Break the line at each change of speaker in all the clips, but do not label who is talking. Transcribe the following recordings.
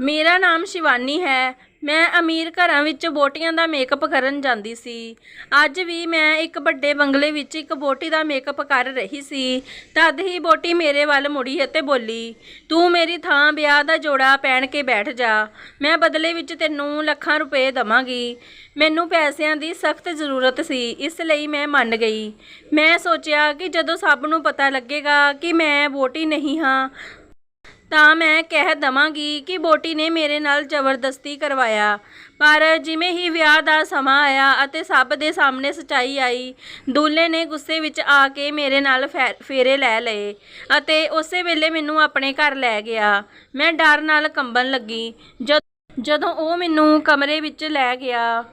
ਮੇਰਾ ਨਾਮ ਸ਼ਿਵਾਨੀ ਹੈ। ਮੈਂ ਅਮੀਰ ਘਰਾਂ ਵਿੱਚ ਬੋਟੀਆਂ ਦਾ ਮੇਕਅਪ ਕਰਨ ਜਾਂਦੀ ਸੀ। ਅੱਜ ਵੀ ਮੈਂ ਇੱਕ ਵੱਡੇ ਬੰਗਲੇ ਵਿੱਚ ਇੱਕ ਬੋਟੀ ਦਾ ਮੇਕਅਪ ਕਰ ਰਹੀ ਸੀ। ਤਦ ਹੀ ਬੋਟੀ ਮੇਰੇ ਵੱਲ ਮੁੜੀ ਅਤੇ ਬੋਲੀ, ਤੂੰ ਮੇਰੀ ਥਾਂ ਵਿਆਹ ਦਾ ਜੋੜਾ ਪਹਿਨ ਕੇ ਬੈਠ ਜਾ। ਮੈਂ ਬਦਲੇ ਵਿੱਚ ਤੈਨੂੰ ਲੱਖਾਂ ਰੁਪਏ ਦਵਾਂਗੀ। ਮੈਨੂੰ ਪੈਸਿਆਂ ਦੀ ਸਖਤ ਜ਼ਰੂਰਤ ਸੀ, ਇਸ ਲਈ ਮੈਂ ਮੰਨ ਗਈ। ਮੈਂ ਸੋਚਿਆ ਕਿ ਜਦੋਂ ਸਭ ਨੂੰ ਪਤਾ ਲੱਗੇਗਾ ਕਿ ਮੈਂ ਬੋਟੀ ਨਹੀਂ ਹਾਂ ਤਾਂ ਮੈਂ ਕਹਿ ਦਵਾਂਗੀ ਕਿ ਬੋਟੀ ਨੇ ਮੇਰੇ ਨਾਲ ਜ਼ਬਰਦਸਤੀ ਕਰਵਾਇਆ। ਪਰ ਜਿਵੇਂ ਹੀ ਵਿਆਹ ਦਾ ਸਮਾਂ ਆਇਆ ਅਤੇ ਸਭ ਦੇ ਸਾਹਮਣੇ ਸਚਾਈ ਆਈ, ਦੂਲੇ ਨੇ ਗੁੱਸੇ ਵਿੱਚ ਆ ਕੇ ਮੇਰੇ ਨਾਲ ਫੈ- ਫੇਰੇ ਲੈ ਲਏ ਅਤੇ ਉਸੇ ਵੇਲੇ ਮੈਨੂੰ ਆਪਣੇ ਘਰ ਲੈ ਗਿਆ। ਮੈਂ ਡਰ ਨਾਲ ਕੰਬਣ ਲੱਗੀ। ਜਦ- ਜਦੋਂ ਉਹ ਮੈਨੂੰ ਕਮਰੇ ਵਿੱਚ ਲੈ ਗਿਆ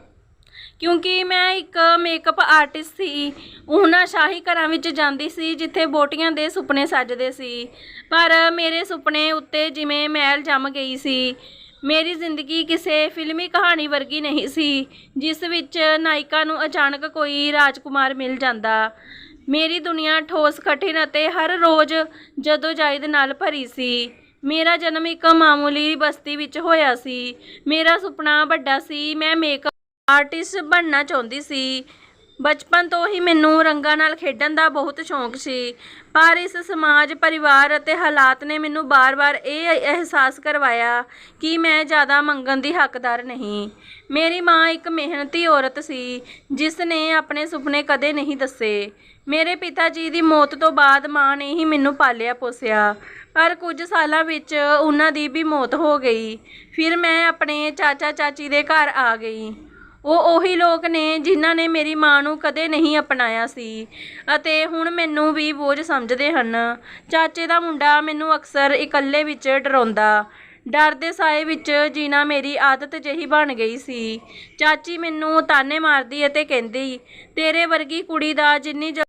ਕਿਉਂਕਿ ਮੈਂ ਇੱਕ ਮੇਕਅਪ ਆਰਟਿਸਟ ਸੀ। ਉਹਨਾਂ ਸ਼ਾਹੀ ਘਰਾਂ ਵਿੱਚ ਜਾਂਦੀ ਸੀ, ਜਿੱਥੇ ਬੋਟੀਆਂ ਦੇ ਸੁਪਨੇ ਸੱਜਦੇ ਸੀ। ਪਰ ਮੇਰੇ ਸੁਪਨੇ ਉੱਤੇ ਜਿਵੇਂ ਮੈਲ ਜੰਮ ਗਈ ਸੀ। ਮੇਰੀ ਜ਼ਿੰਦਗੀ ਕਿਸੇ ਫਿਲਮੀ ਕਹਾਣੀ ਵਰਗੀ ਨਹੀਂ ਸੀ, ਜਿਸ ਵਿੱਚ ਨਾਇਕਾ ਨੂੰ ਅਚਾਨਕ ਕੋਈ ਰਾਜਕੁਮਾਰ ਮਿਲ ਜਾਂਦਾ। ਮੇਰੀ ਦੁਨੀਆ ਠੋਸ, ਕਠਿਨ ਅਤੇ ਹਰ ਰੋਜ਼ ਜਦੋਜਾਹਿਦ ਨਾਲ ਭਰੀ ਸੀ। ਮੇਰਾ ਜਨਮ ਇੱਕ ਮਾਮੂਲੀ ਬਸਤੀ ਵਿੱਚ ਹੋਇਆ ਸੀ। ਮੇਰਾ ਸੁਪਨਾ ਵੱਡਾ ਸੀ, ਮੈਂ ਮੇਕਅਪ ਆਰਟਿਸਟ ਬਣਨਾ ਚਾਹੁੰਦੀ ਸੀ। ਬਚਪਨ ਤੋਂ ਹੀ ਮੈਨੂੰ ਰੰਗਾਂ ਨਾਲ ਖੇਡਣ ਦਾ ਬਹੁਤ ਸ਼ੌਂਕ ਸੀ। ਪਰ ਇਸ ਸਮਾਜ, ਪਰਿਵਾਰ ਅਤੇ ਹਾਲਾਤ ਨੇ ਮੈਨੂੰ ਬਾਰ-ਬਾਰ ਇਹ ਅਹਿਸਾਸ ਕਰਵਾਇਆ ਕਿ ਮੈਂ ਜ਼ਿਆਦਾ ਮੰਗਣ ਦੀ ਹੱਕਦਾਰ ਨਹੀਂ। ਮੇਰੀ ਮਾਂ ਇੱਕ ਮਿਹਨਤੀ ਔਰਤ ਸੀ, ਜਿਸ ਨੇ ਆਪਣੇ ਸੁਪਨੇ ਕਦੇ ਨਹੀਂ ਦੱਸੇ। ਮੇਰੇ ਪਿਤਾ ਜੀ ਦੀ ਮੌਤ ਤੋਂ ਬਾਅਦ ਮਾਂ ਨੇ ਹੀ ਮੈਨੂੰ ਪਾਲਿਆ ਪੋਸਿਆ। ਪਰ ਕੁਝ ਸਾਲਾਂ ਵਿੱਚ ਉਹਨਾਂ ਦੀ ਵੀ ਮੌਤ ਹੋ ਗਈ। ਫਿਰ ਮੈਂ ਆਪਣੇ ਚਾਚਾ ਚਾਚੀ ਦੇ ਘਰ ਆ ਗਈ। ਉਹ ਉਹੀ ਲੋਕ ਨੇ ਜਿਨ੍ਹਾਂ ਨੇ ਮੇਰੀ ਮਾਂ ਨੂੰ ਕਦੇ ਨਹੀਂ ਅਪਣਾਇਆ ਸੀ। ਅਤੇ ਹੁਣ ਮੈਨੂੰ ਵੀ ਬੋਝ ਸਮਝਦੇ ਹਨ। ਚਾਚੇ ਦਾ ਮੁੰਡਾ ਮੈਨੂੰ ਅਕਸਰ ਇਕੱਲੇ ਵਿੱਚ ਡਰਾਉਂਦਾ। ਡਰ ਦੇ ਸਾਏ ਵਿੱਚ ਜੀਣਾ ਮੇਰੀ ਆਦਤ ਜਿਹੀ ਬਣ ਗਈ ਸੀ। ਚਾਚੀ ਮੈਨੂੰ ਤਾਨੇ ਮਾਰਦੀ ਅਤੇ ਕਹਿੰਦੀ, ਤੇਰੇ ਵਰਗੀ ਕੁੜੀ ਦਾ ਜਿੰਨੀ ਜ-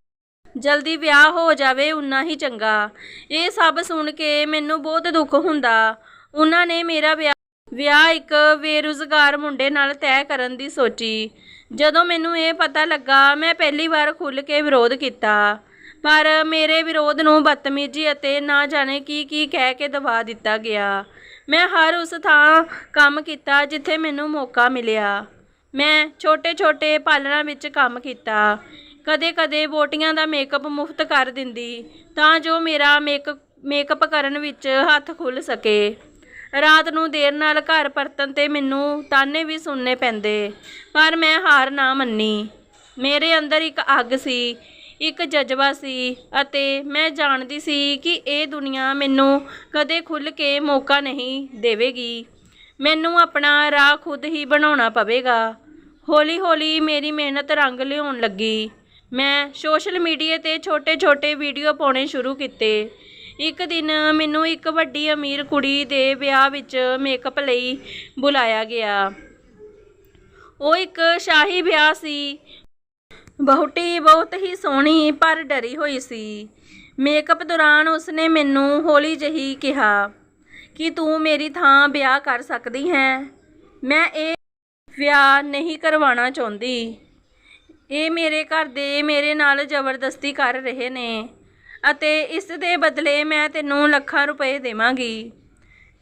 ਜਲਦੀ ਵਿਆਹ ਹੋ ਜਾਵੇ, ਉਨਾ ਹੀ ਚੰਗਾ। ਇਹ ਸਭ ਸੁਣ ਕੇ ਮੈਨੂੰ ਬਹੁਤ ਦੁੱਖ ਹੁੰਦਾ। ਉਹਨਾਂ ਨੇ ਮੇਰਾ ਵਿਆਹ ਵਿਆਹ ਇੱਕ ਬੇਰੁਜ਼ਗਾਰ ਮੁੰਡੇ ਨਾਲ ਤੈਅ ਕਰਨ ਦੀ ਸੋਚੀ। ਜਦੋਂ ਮੈਨੂੰ ਇਹ ਪਤਾ ਲੱਗਾ, ਮੈਂ ਪਹਿਲੀ ਵਾਰ ਖੁੱਲ੍ਹ ਕੇ ਵਿਰੋਧ ਕੀਤਾ। ਪਰ ਮੇਰੇ ਵਿਰੋਧ ਨੂੰ ਬਦਤਮੀਜ਼ੀ ਅਤੇ ਨਾ ਜਾਣੇ ਕੀ ਕੀ ਕਹਿ ਕੇ ਦਬਾ ਦਿੱਤਾ ਗਿਆ। ਮੈਂ ਹਰ ਉਸ ਥਾਂ ਕੰਮ ਕੀਤਾ ਜਿੱਥੇ ਮੈਨੂੰ ਮੌਕਾ ਮਿਲਿਆ। ਮੈਂ ਛੋਟੇ-ਛੋਟੇ ਪਾਰਲਰਾਂ ਵਿੱਚ ਕੰਮ ਕੀਤਾ। ਕਦੇ-ਕਦੇ ਬੋਟੀਆਂ ਦਾ ਮੇਕਅਪ ਮੁਫਤ ਕਰ ਦਿੰਦੀ ਤਾਂ ਜੋ ਮੇਰਾ ਮੇਕਅਪ ਮੇਕਅਪ ਕਰਨ ਵਿੱਚ ਹੱਥ ਖੁੱਲ ਸਕੇ। ਰਾਤ ਨੂੰ ਦੇਰ ਨਾਲ ਘਰ ਪਰਤਣ ਤੇ ਮੈਨੂੰ ਤਾਨੇ ਵੀ ਸੁਣਨੇ ਪੈਂਦੇ, ਪਰ ਮੈਂ ਹਾਰ ਨਾ ਮੰਨੀ। ਮੇਰੇ ਅੰਦਰ ਇੱਕ ਅੱਗ ਸੀ, ਇੱਕ ਜਜ਼ਬਾ ਸੀ, ਅਤੇ ਮੈਂ ਜਾਣਦੀ ਸੀ ਕਿ ਇਹ ਦੁਨੀਆ ਮੈਨੂੰ ਕਦੇ ਖੁੱਲ੍ਹ ਕੇ ਮੌਕਾ ਨਹੀਂ ਦੇਵੇਗੀ। ਮੈਨੂੰ ਆਪਣਾ ਰਾਹ ਖੁਦ ਹੀ ਬਣਾਉਣਾ ਪਵੇਗਾ। ਹੌਲੀ-ਹੌਲੀ ਮੇਰੀ ਮਿਹਨਤ ਰੰਗ ਲਿਆਉਣ ਲੱਗੀ। ਮੈਂ ਸੋਸ਼ਲ ਮੀਡੀਆ ਤੇ ਛੋਟੇ-ਛੋਟੇ ਵੀਡੀਓ ਪਾਉਣੇ ਸ਼ੁਰੂ ਕੀਤੇ। ਇੱਕ ਦਿਨ ਮੈਨੂੰ ਇੱਕ ਵੱਡੀ ਅਮੀਰ ਕੁੜੀ ਦੇ ਵਿਆਹ ਵਿੱਚ ਮੇਕਅਪ ਲਈ ਬੁਲਾਇਆ ਗਿਆ। ਉਹ ਇੱਕ ਸ਼ਾਹੀ ਵਿਆਹ ਸੀ। ਬਹੁਤੀ ਬਹੁਤ ਹੀ ਸੋਹਣੀ ਪਰ ਡਰੀ ਹੋਈ ਸੀ। ਮੇਕਅਪ ਦੌਰਾਨ ਉਸਨੇ ਮੈਨੂੰ ਹੌਲੀ ਜਿਹੀ ਕਿਹਾ ਕਿ ਤੂੰ ਮੇਰੀ ਥਾਂ ਵਿਆਹ ਕਰ ਸਕਦੀ ਹੈ। ਮੈਂ ਇਹ ਵਿਆਹ ਨਹੀਂ ਕਰਵਾਉਣਾ ਚਾਹੁੰਦੀ। ਇਹ ਮੇਰੇ ਘਰ ਦੇ ਮੇਰੇ ਨਾਲ ਜ਼ਬਰਦਸਤੀ ਕਰ ਰਹੇ ਨੇ। ਅਤੇ ਇਸ ਦੇ ਬਦਲੇ ਮੈਂ ਤੈਨੂੰ ਲੱਖਾਂ ਰੁਪਏ ਦੇਵਾਂਗੀ।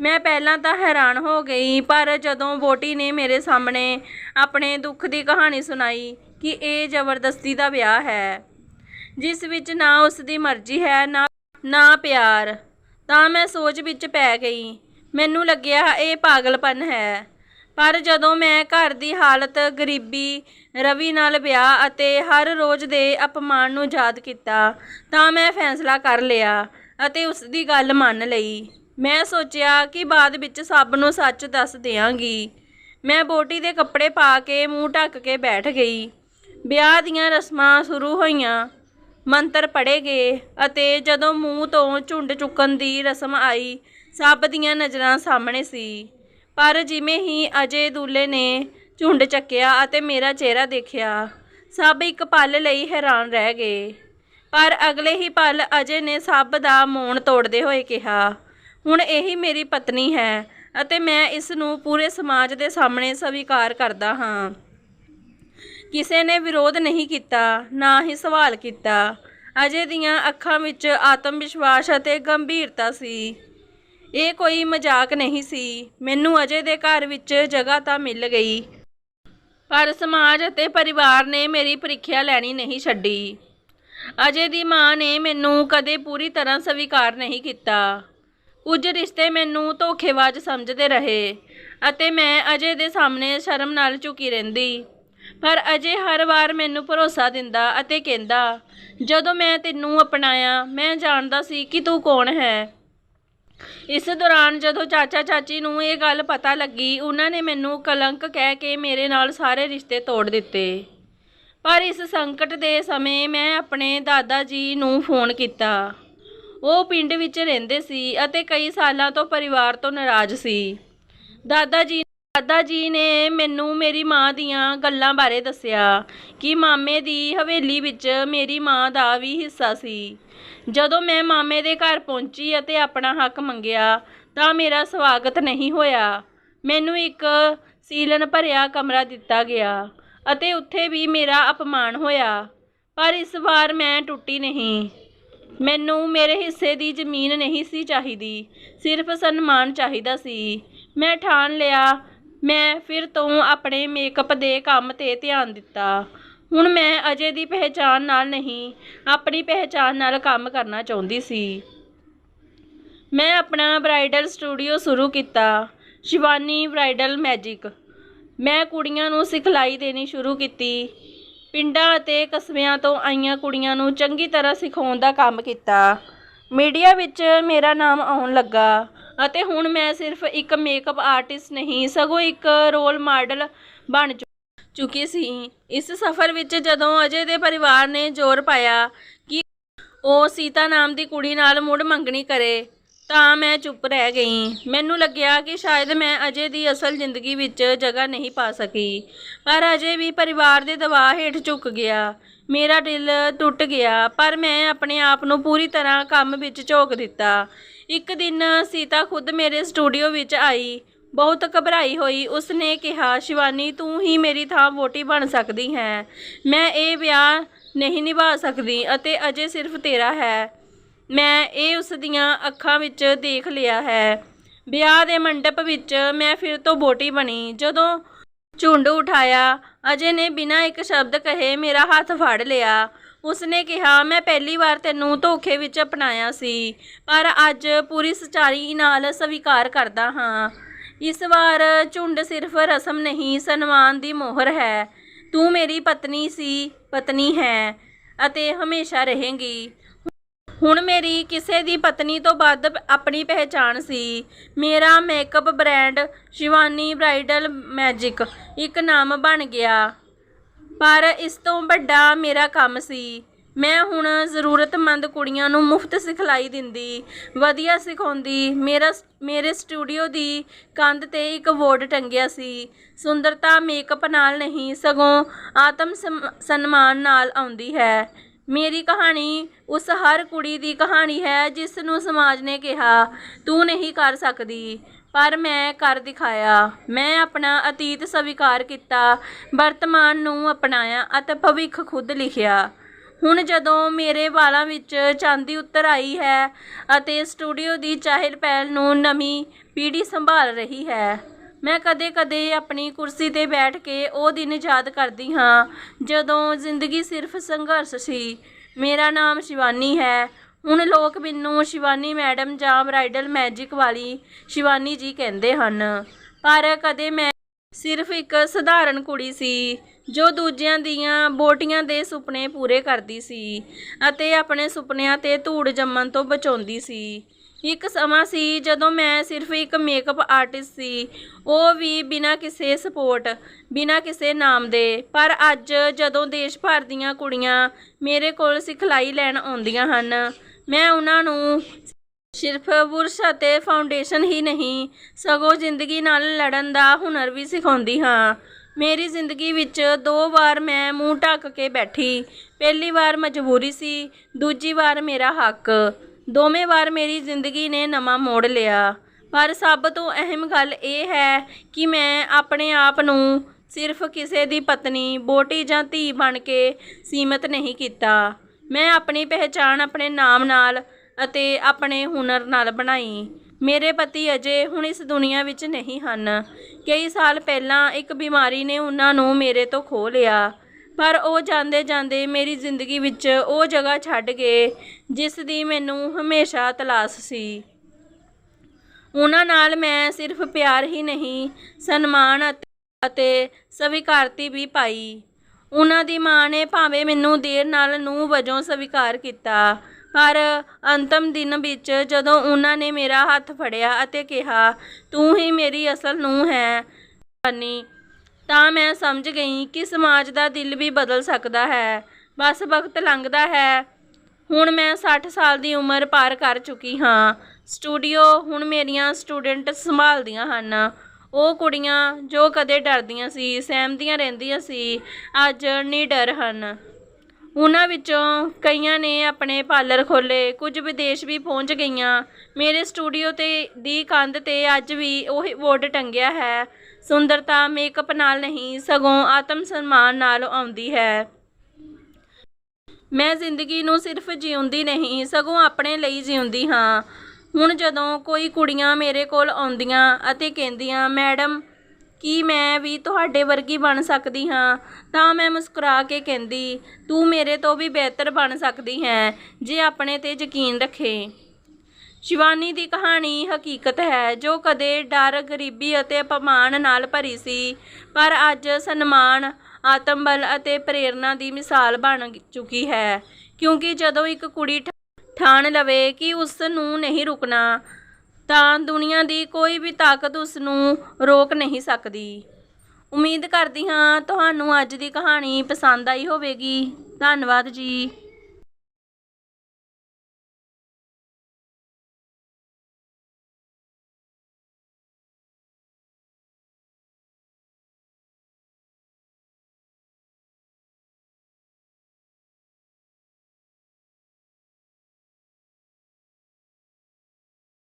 ਮੈਂ ਪਹਿਲਾਂ ਤਾਂ ਹੈਰਾਨ ਹੋ ਗਈ, ਪਰ ਜਦੋਂ ਵੋਟੀ ਨੇ ਮੇਰੇ ਸਾਹਮਣੇ ਆਪਣੇ ਦੁੱਖ ਦੀ ਕਹਾਣੀ ਸੁਣਾਈ ਕਿ ਇਹ ਜ਼ਬਰਦਸਤੀ ਦਾ ਵਿਆਹ ਹੈ, ਜਿਸ ਵਿੱਚ ਨਾ ਉਸ ਦੀ ਮਰਜ਼ੀ ਹੈ, ਨਾ ਨਾ ਪਿਆਰ, ਤਾਂ ਮੈਂ ਸੋਚ ਵਿੱਚ ਪੈ ਗਈ। ਮੈਨੂੰ ਲੱਗਿਆ ਇਹ ਪਾਗਲਪਨ ਹੈ। ਪਰ ਜਦੋਂ ਮੈਂ ਘਰ ਦੀ ਹਾਲਤ ਗਰੀਬੀ, ਰਵੀ ਨਾਲ ਵਿਆਹ ਅਤੇ ਹਰ ਰੋਜ਼ ਦੇ ਅਪਮਾਨ ਨੂੰ ਯਾਦ ਕੀਤਾ, ਤਾਂ ਮੈਂ ਫੈਸਲਾ ਕਰ ਲਿਆ ਅਤੇ ਉਸ ਦੀ ਗੱਲ ਮੰਨ ਲਈ। ਮੈਂ ਸੋਚਿਆ ਕਿ ਬਾਅਦ ਵਿੱਚ ਸਭ ਨੂੰ ਸੱਚ ਦੱਸ ਦਿਆਂਗੀ। ਮੈਂ ਬੋਟੀ ਦੇ ਕੱਪੜੇ ਪਾ ਕੇ ਮੂੰਹ ਢੱਕ ਕੇ ਬੈਠ ਗਈ। ਵਿਆਹ ਦੀਆਂ ਰਸਮਾਂ ਸ਼ੁਰੂ ਹੋਈਆਂ। ਮੰਤਰ ਪੜ੍ਹੇ ਗਏ ਅਤੇ ਜਦੋਂ ਮੂੰਹ ਤੋਂ ਝੁੰਡ ਚੁੱਕਣ ਦੀ ਰਸਮ ਆਈ, ਸਭ ਦੀਆਂ ਨਜ਼ਰਾਂ ਸਾਹਮਣੇ ਸੀ। ਪਰ ਜਿਵੇਂ ਹੀ ਅਜੇ ਦੂਲੇ ਨੇ ਝੁੰਡ ਚੱਕਿਆ ਅਤੇ ਮੇਰਾ ਚਿਹਰਾ ਦੇਖਿਆ, ਸਭ ਇੱਕ ਪਲ ਲਈ ਹੈਰਾਨ ਰਹਿ ਗਏ। ਪਰ ਅਗਲੇ ਹੀ ਪਲ ਅਜੇ ਨੇ ਸਭ ਦਾ ਮੌਨ ਤੋੜਦੇ ਹੋਏ ਕਿਹਾ, ਹੁਣ ਇਹੀ ਮੇਰੀ ਪਤਨੀ ਹੈ ਅਤੇ ਮੈਂ ਇਸ ਨੂੰ ਪੂਰੇ ਸਮਾਜ ਦੇ ਸਾਹਮਣੇ ਸਵੀਕਾਰ ਕਰਦਾ ਹਾਂ। ਕਿਸੇ ਨੇ ਵਿਰੋਧ ਨਹੀਂ ਕੀਤਾ, ਨਾ ਹੀ ਸਵਾਲ ਕੀਤਾ। ਅਜੇ ਦੀਆਂ ਅੱਖਾਂ ਵਿੱਚ ਆਤਮ ਵਿਸ਼ਵਾਸ ਅਤੇ ਗੰਭੀਰਤਾ ਸੀ। ਇਹ ਕੋਈ ਮਜ਼ਾਕ ਨਹੀਂ ਸੀ। ਮੈਨੂੰ ਅਜੇ ਦੇ ਘਰ ਵਿੱਚ ਜਗ੍ਹਾ ਤਾਂ ਮਿਲ ਗਈ। ਪਰ ਸਮਾਜ ਅਤੇ ਪਰਿਵਾਰ ਨੇ ਮੇਰੀ ਪ੍ਰੀਖਿਆ ਲੈਣੀ ਨਹੀਂ ਛੱਡੀ। ਅਜੇ ਦੀ ਮਾਂ ਨੇ ਮੈਨੂੰ ਕਦੇ ਪੂਰੀ ਤਰ੍ਹਾਂ ਸਵੀਕਾਰ ਨਹੀਂ ਕੀਤਾ। ਕੁਝ ਰਿਸ਼ਤੇ ਮੈਨੂੰ ਧੋਖੇਬਾਜ਼ ਸਮਝਦੇ ਰਹੇ ਅਤੇ ਮੈਂ ਅਜੇ ਦੇ ਸਾਹਮਣੇ ਸ਼ਰਮ ਨਾਲ ਝੁਕੀ ਰਹਿੰਦੀ। ਪਰ ਅਜੇ ਹਰ ਵਾਰ ਮੈਨੂੰ ਭਰੋਸਾ ਦਿੰਦਾ ਅਤੇ ਕਹਿੰਦਾ, ਜਦੋਂ ਮੈਂ ਤੈਨੂੰ ਅਪਣਾਇਆ, ਮੈਂ ਜਾਣਦਾ ਸੀ ਕਿ ਤੂੰ ਕੌਣ ਹੈ। ਇਸ ਦੌਰਾਨ ਜਦੋਂ ਚਾਚਾ ਚਾਚੀ ਨੂੰ ਇਹ ਗੱਲ ਪਤਾ ਲੱਗੀ, ਉਹਨਾਂ ਨੇ ਮੈਨੂੰ ਕਲੰਕ ਕਹਿ ਕੇ ਮੇਰੇ ਨਾਲ ਸਾਰੇ ਰਿਸ਼ਤੇ ਤੋੜ ਦਿੱਤੇ। ਪਰ ਇਸ ਸੰਕਟ ਦੇ ਸਮੇਂ ਮੈਂ ਆਪਣੇ ਦਾਦਾ ਜੀ ਨੂੰ ਫੋਨ ਕੀਤਾ। ਉਹ ਪਿੰਡ ਵਿੱਚ ਰਹਿੰਦੇ ਸੀ ਅਤੇ ਕਈ ਸਾਲਾਂ ਤੋਂ ਪਰਿਵਾਰ ਤੋਂ ਨਾਰਾਜ਼ ਸੀ। ਦਾਦਾ ਜੀ ਦਾਦਾ ਜੀ ਨੇ ਮੈਨੂੰ ਮੇਰੀ ਮਾਂ ਦੀਆਂ ਗੱਲਾਂ ਬਾਰੇ ਦੱਸਿਆ ਕਿ ਮਾਮੇ ਦੀ ਹਵੇਲੀ ਵਿੱਚ ਮੇਰੀ ਮਾਂ ਦਾ ਵੀ ਹਿੱਸਾ ਸੀ। ਜਦੋਂ ਮੈਂ ਮਾਮੇ ਦੇ ਘਰ ਪਹੁੰਚੀ ਅਤੇ ਆਪਣਾ ਹੱਕ ਮੰਗਿਆ ਤਾਂ ਮੇਰਾ ਸਵਾਗਤ ਨਹੀਂ ਹੋਇਆ। ਮੈਨੂੰ ਇੱਕ ਸੀਲਨ ਭਰਿਆ ਕਮਰਾ ਦਿੱਤਾ ਗਿਆ ਅਤੇ ਉੱਥੇ ਵੀ ਮੇਰਾ ਅਪਮਾਨ ਹੋਇਆ, ਪਰ ਇਸ ਵਾਰ ਮੈਂ ਟੁੱਟੀ ਨਹੀਂ। ਮੈਨੂੰ ਮੇਰੇ ਹਿੱਸੇ ਦੀ ਜ਼ਮੀਨ ਨਹੀਂ ਸੀ ਚਾਹੀਦੀ, ਸਿਰਫ ਸਨਮਾਨ ਚਾਹੀਦਾ ਸੀ। ਮੈਂ ਠਾਣ ਲਿਆ ਮੈਂ ਫਿਰ ਤੋਂ ਆਪਣੇ ਮੇਕਅਪ ਦੇ ਕੰਮ ਤੇ ਧਿਆਨ ਦਿੱਤਾ। ਹੁਣ ਮੈਂ ਅਜੇ ਦੀ ਪਹਿਚਾਣ ਨਾਲ ਨਹੀਂ, ਆਪਣੀ ਪਹਿਚਾਣ ਨਾਲ ਕੰਮ ਕਰਨਾ ਚਾਹੁੰਦੀ ਸੀ। ਮੈਂ ਆਪਣਾ ਬ੍ਰਾਈਡਲ ਸਟੂਡੀਓ ਸ਼ੁਰੂ ਕੀਤਾ, ਸ਼ਿਵਾਨੀ ਬ੍ਰਾਈਡਲ ਮੈਜਿਕ ਮੈਂ ਕੁੜੀਆਂ ਨੂੰ ਸਿਖਲਾਈ ਦੇਣੀ ਸ਼ੁਰੂ ਕੀਤੀ। ਪਿੰਡਾਂ ਅਤੇ ਕਸਬਿਆਂ ਤੋਂ ਆਈਆਂ ਕੁੜੀਆਂ ਨੂੰ ਚੰਗੀ ਤਰ੍ਹਾਂ ਸਿਖਾਉਣ ਦਾ ਕੰਮ ਕੀਤਾ। ਮੀਡੀਆ ਵਿੱਚ ਮੇਰਾ ਨਾਮ ਆਉਣ ਲੱਗਾ। ਅਤੇ ਹੁਣ ਮੈਂ ਸਿਰਫ ਇੱਕ ਮੇਕਅਪ ਆਰਟਿਸਟ ਨਹੀਂ, ਸਗੋਂ ਇੱਕ ਰੋਲ ਮਾਡਲ ਬਣ ਚੁ- ਚੁੱਕੀ ਸੀ। ਇਸ ਸਫ਼ਰ ਵਿੱਚ ਜਦੋਂ ਅਜੇ ਦੇ ਪਰਿਵਾਰ ਨੇ ਜ਼ੋਰ ਪਾਇਆ ਕਿ ਉਹ ਸੀਤਾ ਨਾਮ ਦੀ ਕੁੜੀ ਨਾਲ ਮੁੜ ਮੰਗਣੀ ਕਰੇ, ਤਾਂ ਮੈਂ ਚੁੱਪ ਰਹਿ ਗਈ। ਮੈਨੂੰ ਲੱਗਿਆ ਕਿ ਸ਼ਾਇਦ ਮੈਂ ਅਜੇ ਦੀ ਅਸਲ ਜ਼ਿੰਦਗੀ ਵਿੱਚ ਜਗ੍ਹਾ ਨਹੀਂ ਪਾ ਸਕੀ, ਪਰ ਅਜੇ ਵੀ ਪਰਿਵਾਰ ਦੇ ਦਬਾਅ ਹੇਠ ਝੁਕ ਗਿਆ। ਮੇਰਾ ਦਿਲ ਟੁੱਟ ਗਿਆ, ਪਰ ਮੈਂ ਆਪਣੇ ਆਪ ਨੂੰ ਪੂਰੀ ਤਰ੍ਹਾਂ ਕੰਮ ਵਿੱਚ ਝੋਕ ਦਿੱਤਾ। ਇੱਕ ਦਿਨ ਸੀਤਾ ਖੁਦ ਮੇਰੇ ਸਟੂਡੀਓ ਵਿੱਚ ਆਈ। ਬਹੁਤ ਘਬਰਾਈ ਹੋਈ। ਉਸਨੇ ਕਿਹਾ, ਸ਼ਿਵਾਨੀ, ਤੂੰ ਹੀ ਮੇਰੀ ਥਾਂ ਵੋਟੀ ਬਣ ਸਕਦੀ ਹੈ। ਮੈਂ ਇਹ ਵਿਆਹ ਨਹੀਂ ਨਿਭਾ ਸਕਦੀ ਅਤੇ ਅਜੇ ਸਿਰਫ ਤੇਰਾ ਹੈ। ਮੈਂ ਇਹ ਉਸ ਦੀਆਂ ਅੱਖਾਂ ਵਿੱਚ ਦੇਖ ਲਿਆ ਹੈ। ਵਿਆਹ ਦੇ ਮੰਡਪ ਵਿੱਚ ਮੈਂ ਫਿਰ ਤੋਂ ਵੋਟੀ ਬਣੀ। ਜਦੋਂ ਝੁੰਡ ਉਠਾਇਆ, ਅਜੇ ਨੇ ਬਿਨਾਂ ਇੱਕ ਸ਼ਬਦ ਕਹੇ ਮੇਰਾ ਹੱਥ ਫੜ ਲਿਆ। ਉਸਨੇ ਕਿਹਾ, ਮੈਂ ਪਹਿਲੀ ਵਾਰ ਤੈਨੂੰ ਧੋਖੇ ਵਿੱਚ ਅਪਣਾਇਆ ਸੀ, ਪਰ ਅੱਜ ਪੂਰੀ ਸੱਚਾਈ ਨਾਲ ਸਵੀਕਾਰ ਕਰਦਾ ਹਾਂ। ਇਸ ਵਾਰ ਝੁੰਡ ਸਿਰਫ ਰਸਮ ਨਹੀਂ, ਸਨਮਾਨ ਦੀ ਮੋਹਰ ਹੈ। ਤੂੰ ਮੇਰੀ ਪਤਨੀ ਸੀ, ਪਤਨੀ ਹੈ ਅਤੇ ਹਮੇਸ਼ਾ ਰਹੇਂਗੀ। ਹੁਣ ਮੇਰੀ ਕਿਸੇ ਦੀ ਪਤਨੀ ਤੋਂ ਵੱਧ ਆਪਣੀ ਪਹਿਚਾਣ ਸੀ। ਮੇਰਾ makeup brand Shivani bridal magic ਇੱਕ ਨਾਮ ਬਣ ਗਿਆ। ਪਰ ਇਸ ਤੋਂ ਵੱਡਾ ਮੇਰਾ ਕੰਮ ਸੀ। ਮੈਂ ਹੁਣ ਜ਼ਰੂਰਤਮੰਦ ਕੁੜੀਆਂ ਨੂੰ ਮੁਫਤ ਸਿਖਲਾਈ ਦਿੰਦੀ, ਵਧੀਆ ਸਿਖਾਉਂਦੀ। ਮੇਰਾ ਮੇਰੇ ਸਟੂਡੀਓ ਦੀ ਕੰਧ ਤੇ ਇੱਕ ਬੋਰਡ ਟੰਗਿਆ ਸੀ। ਸੁੰਦਰਤਾ ਮੇਕਅਪ ਨਾਲ ਨਹੀਂ, ਸਗੋਂ ਆਤਮ ਸਨਮਾਨ ਨਾਲ ਆਉਂਦੀ ਹੈ। ਮੇਰੀ ਕਹਾਣੀ ਉਸ ਹਰ ਕੁੜੀ ਦੀ ਕਹਾਣੀ ਹੈ, ਜਿਸ ਨੂੰ ਸਮਾਜ ਨੇ ਕਿਹਾ, ਤੂੰ ਨਹੀਂ ਕਰ ਸਕਦੀ। ਪਰ ਮੈਂ ਕਰ ਦਿਖਾਇਆ। ਮੈਂ ਆਪਣਾ ਅਤੀਤ ਸਵੀਕਾਰ ਕੀਤਾ। ਵਰਤਮਾਨ ਨੂੰ ਅਪਣਾਇਆ ਅਤੇ ਭਵਿੱਖ ਖੁਦ ਲਿਖਿਆ। ਹੁਣ ਜਦੋਂ ਮੇਰੇ ਵਾਲਾਂ ਵਿੱਚ ਚਾਂਦੀ ਉਤਰ ਆਈ ਹੈ ਅਤੇ ਸਟੂਡੀਓ ਦੀ ਚਾਹਿਲ ਪਹਿਲ ਨੂੰ ਨਵੀਂ ਪੀੜ੍ਹੀ ਸੰਭਾਲ ਰਹੀ ਹੈ, ਮੈਂ ਕਦੇ-ਕਦੇ ਆਪਣੀ ਕੁਰਸੀ ਤੇ ਬੈਠ ਕੇ ਉਹ ਦਿਨ ਯਾਦ ਕਰਦੀ ਹਾਂ ਜਦੋਂ ਜ਼ਿੰਦਗੀ ਸਿਰਫ ਸੰਘਰਸ਼ ਸੀ। ਮੇਰਾ ਨਾਮ ਸ਼ਿਵਾਨੀ ਹੈ। ਹੁਣ ਲੋਕ ਮੈਨੂੰ ਸ਼ਿਵਾਨੀ ਮੈਡਮ ਜਾਂ ਬ੍ਰਾਈਡਲ ਮੈਜਿਕ ਵਾਲੀ ਸ਼ਿਵਾਨੀ ਜੀ ਕਹਿੰਦੇ ਹਨ। ਪਰ ਕਦੇ ਮੈਂ ਸਿਰਫ ਇੱਕ ਸਧਾਰਨ ਕੁੜੀ ਸੀ, ਜੋ ਦੂਜਿਆਂ ਦੀਆਂ ਬੋਟੀਆਂ ਦੇ ਸੁਪਨੇ ਪੂਰੇ ਕਰਦੀ ਸੀ ਅਤੇ ਆਪਣੇ ਸੁਪਨਿਆਂ ਤੇ ਧੂੜ ਜੰਮਣ ਤੋਂ ਬਚਾਉਂਦੀ ਸੀ। ਇੱਕ ਸਮਾਂ ਸੀ ਜਦੋਂ ਮੈਂ ਸਿਰਫ ਇੱਕ ਮੇਕਅਪ ਆਰਟਿਸਟ ਸੀ, ਉਹ ਵੀ ਬਿਨਾਂ ਕਿਸੇ ਸਪੋਰਟ ਬਿਨਾਂ ਕਿਸੇ ਨਾਮ ਦੇ। ਪਰ ਅੱਜ ਜਦੋਂ ਦੇਸ਼ ਭਰ ਦੀਆਂ ਕੁੜੀਆਂ ਮੇਰੇ ਕੋਲ ਸਿਖਲਾਈ ਲੈਣ ਆਉਂਦੀਆਂ ਹਨ ਮੈਂ ਉਹਨਾਂ ਨੂੰ ਸਿਰਫ ਬੁਰਸ਼ ਅਤੇ ਫਾਊਂਡੇਸ਼ਨ ਹੀ ਨਹੀਂ, ਸਗੋਂ ਜ਼ਿੰਦਗੀ ਨਾਲ ਲੜਨ ਦਾ ਹੁਨਰ ਵੀ ਸਿਖਾਉਂਦੀ ਹਾਂ। ਮੇਰੀ ਜ਼ਿੰਦਗੀ ਵਿੱਚ ਦੋ ਵਾਰ ਮੈਂ ਮੂੰਹ ਢੱਕ ਕੇ ਬੈਠੀ। ਪਹਿਲੀ ਵਾਰ ਮਜਬੂਰੀ ਸੀ, ਦੂਜੀ ਵਾਰ ਮੇਰਾ ਹੱਕ। ਦੋਵੇਂ ਵਾਰ ਮੇਰੀ ਜ਼ਿੰਦਗੀ ਨੇ ਨਵਾਂ ਮੋੜ ਲਿਆ। ਪਰ ਸਭ ਤੋਂ ਅਹਿਮ ਗੱਲ ਇਹ ਹੈ ਕਿ ਮੈਂ ਆਪਣੇ ਆਪ ਨੂੰ ਸਿਰਫ ਕਿਸੇ ਦੀ ਪਤਨੀ, ਬੋਟੀ ਜਾਂ ਧੀ ਬਣ ਕੇ ਸੀਮਤ ਨਹੀਂ ਕੀਤਾ। ਮੈਂ ਆਪਣੀ ਪਹਿਚਾਣ, ਆਪਣੇ ਨਾਮ ਨਾਲ ਅਤੇ ਆਪਣੇ ਹੁਨਰ ਨਾਲ ਬਣਾਈ। ਮੇਰੇ ਪਤੀ ਅਜੇ ਹੁਣ ਇਸ ਦੁਨੀਆ ਵਿੱਚ ਨਹੀਂ ਹਨ। ਕਈ ਸਾਲ ਪਹਿਲਾਂ ਇੱਕ ਬਿਮਾਰੀ ਨੇ ਉਹਨਾਂ ਨੂੰ ਮੇਰੇ ਤੋਂ ਖੋਹ ਲਿਆ। ਪਰ ਉਹ ਜਾਂਦੇ ਜਾਂਦੇ ਮੇਰੀ ਜ਼ਿੰਦਗੀ ਵਿੱਚ ਉਹ ਜਗ੍ਹਾ ਛੱਡ ਗਏ, ਜਿਸ ਦੀ ਮੈਨੂੰ ਹਮੇਸ਼ਾ ਤਲਾਸ਼ ਸੀ। ਉਹਨਾਂ ਨਾਲ ਮੈਂ ਸਿਰਫ ਪਿਆਰ ਹੀ ਨਹੀਂ, ਸਨਮਾਨ ਅਤੇ- ਅਤੇ ਸਵੀਕਾਰਤੀ ਵੀ ਪਾਈ। ਉਹਨਾਂ ਦੀ ਮਾਂ ਨੇ ਭਾਵੇਂ ਮੈਨੂੰ ਦੇਰ ਨਾਲ ਨੂੰਹ ਵਜੋਂ ਸਵੀਕਾਰ ਕੀਤਾ, ਪਰ ਅੰਤਮ ਦਿਨ ਵਿੱਚ ਜਦੋਂ ਉਹਨਾਂ ਨੇ ਮੇਰਾ ਹੱਥ ਫੜਿਆ ਅਤੇ ਕਿਹਾ, ਤੂੰ ਹੀ ਮੇਰੀ ਅਸਲ ਨੂੰਹ ਹੈ ਜਾਨੀ ਤਾਂ ਮੈਂ ਸਮਝ ਗਈ ਕਿ ਸਮਾਜ ਦਾ ਦਿਲ ਵੀ ਬਦਲ ਸਕਦਾ ਹੈ। ਬਸ ਵਕਤ ਲੰਘਦਾ ਹੈ। ਹੁਣ ਮੈਂ 60 ਸਾਲ ਦੀ ਉਮਰ ਪਾਰ ਕਰ ਚੁੱਕੀ ਹਾਂ। ਸਟੂਡੀਓ ਹੁਣ ਮੇਰੀਆਂ ਸਟੂਡੈਂਟ ਸੰਭਾਲਦੀਆਂ ਹਨ। ਉਹ ਕੁੜੀਆਂ ਜੋ ਕਦੇ ਡਰਦੀਆਂ ਸੀ, ਸਹਿਮਦੀਆਂ ਰਹਿੰਦੀਆਂ ਸੀ, ਅੱਜ ਨਿਡਰ ਹਨ। ਉਹਨਾਂ ਵਿੱਚੋਂ ਕਈਆਂ ਨੇ ਆਪਣੇ ਪਾਰਲਰ ਖੋਲੇ ਕੁਝ ਵਿਦੇਸ਼ ਵੀ ਪਹੁੰਚ ਗਈਆਂ। ਮੇਰੇ ਸਟੂਡੀਓ ਤੇ ਦੀ ਕੰਧ ਤੇ ਅੱਜ ਵੀ ਉਹ ਬੋਰਡ ਟੰਗਿਆ ਹੈ। ਸੁੰਦਰਤਾ ਮੇਕਅਪ ਨਾਲ ਨਹੀਂ, ਸਗੋਂ ਆਤਮ ਸਨਮਾਨ ਨਾਲ ਆਉਂਦੀ ਹੈ। ਮੈਂ ਜ਼ਿੰਦਗੀ ਨੂੰ ਸਿਰਫ ਜਿਉਂਦੀ ਨਹੀਂ, ਸਗੋਂ ਆਪਣੇ ਲਈ ਜਿਉਂਦੀ ਹਾਂ। ਹੁਣ ਜਦੋਂ ਕੋਈ ਕੁੜੀਆਂ ਮੇਰੇ ਕੋਲ ਆਉਂਦੀਆਂ ਅਤੇ ਕਹਿੰਦੀਆਂ, ਮੈਡਮ, ਕੀ ਮੈਂ ਵੀ ਤੁਹਾਡੇ ਵਰਗੀ ਬਣ ਸਕਦੀ ਹਾਂ? ਤਾਂ ਮੈਂ ਮੁਸਕਰਾ ਕੇ ਕਹਿੰਦੀ, ਤੂੰ ਮੇਰੇ ਤੋਂ ਵੀ ਬਿਹਤਰ ਬਣ ਸਕਦੀ ਹੈ, ਜੇ ਆਪਣੇ ਤੇ ਯਕੀਨ ਰੱਖੇ। ਸ਼ਿਵਾਨੀ ਦੀ ਕਹਾਣੀ ਹਕੀਕਤ ਹੈ, ਜੋ ਕਦੇ ਡਰ, ਗਰੀਬੀ ਅਤੇ ਅਪਮਾਨ ਨਾਲ ਭਰੀ ਸੀ, ਪਰ ਅੱਜ ਸਨਮਾਨ ਆਤਮ ਬਲ ਅਤੇ ਪ੍ਰੇਰਣਾ ਦੀ ਮਿਸਾਲ ਬਣ ਚੁੱਕੀ ਹੈ, ਕਿਉਂਕਿ ਜਦੋਂ ਇੱਕ ਕੁੜੀ ਠਾਣ ਲਵੇ ਕਿ ਉਸ ਨੂੰ ਨਹੀਂ ਰੁਕਣਾ, ਤਾਂ ਦੁਨੀਆ ਦੀ ਕੋਈ ਵੀ ਤਾਕਤ ਉਸ ਨੂੰ ਰੋਕ ਨਹੀਂ ਸਕਦੀ। ਉਮੀਦ ਕਰਦੀ ਹਾਂ ਤੁਹਾਨੂੰ ਅੱਜ ਦੀ ਕਹਾਣੀ ਪਸੰਦ ਆਈ ਹੋਵੇਗੀ। ਧੰਨਵਾਦ ਜੀ।